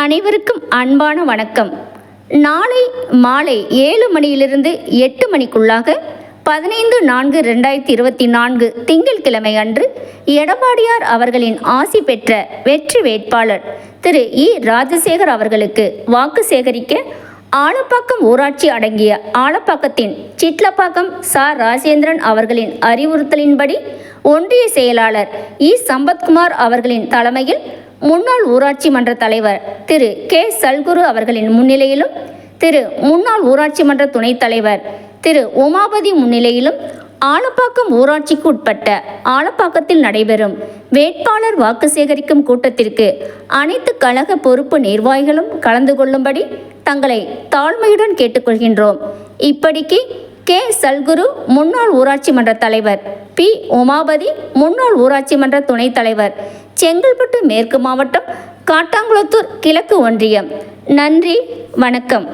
அனைவருக்கும் அன்பான வணக்கம். நாளை மாலை ஏழு மணியிலிருந்து எட்டு மணிக்குள்ளாக பதினைந்து நான்கு ரெண்டாயிரத்தி இருபத்தி நான்கு திங்கட்கிழமை அன்று எடப்பாடியார் அவர்களின் ஆசி பெற்ற வெற்றி வேட்பாளர் திரு இ. ராஜசேகர் அவர்களுக்கு வாக்கு சேகரிக்க ஆலப்பாக்கம் ஊராட்சி அடங்கிய ஆலப்பாக்கத்தின் சிட்லப்பாக்கம் சா. ராஜேந்திரன் அவர்களின் அறிவுறுத்தலின்படி ஒன்றிய செயலாளர் இ. சம்பத்குமார் அவர்களின் தலைமையில் முன்னாள் ஊராட்சி மன்ற தலைவர் திரு கே. சல்குரு அவர்களின் முன்னிலையிலும் திரு முன்னாள் ஊராட்சி மன்ற துணைத் தலைவர் திரு உமாபதி முன்னிலையிலும் ஆலப்பாக்கம் ஊராட்சிக்கு உட்பட்ட ஆலப்பாக்கத்தில் நடைபெறும் வேட்பாளர் வாக்கு சேகரிக்கும் கூட்டத்திற்கு அனைத்து கழக பொறுப்பு நிர்வாகிகளும் கலந்து கொள்ளும்படி தங்களை தாழ்மையுடன் கேட்டுக்கொள்கின்றோம். இப்படிக்கு கே. சல்குரு முன்னாள் ஊராட்சி மன்ற தலைவர் பி. உமாபதி முன்னாள் ஊராட்சி மன்ற துணைத் தலைவர் செங்கல்பட்டு மேற்கு மாவட்டம் காட்டாங்குளத்தூர் கிழக்கு ஒன்றியம். நன்றி வணக்கம்.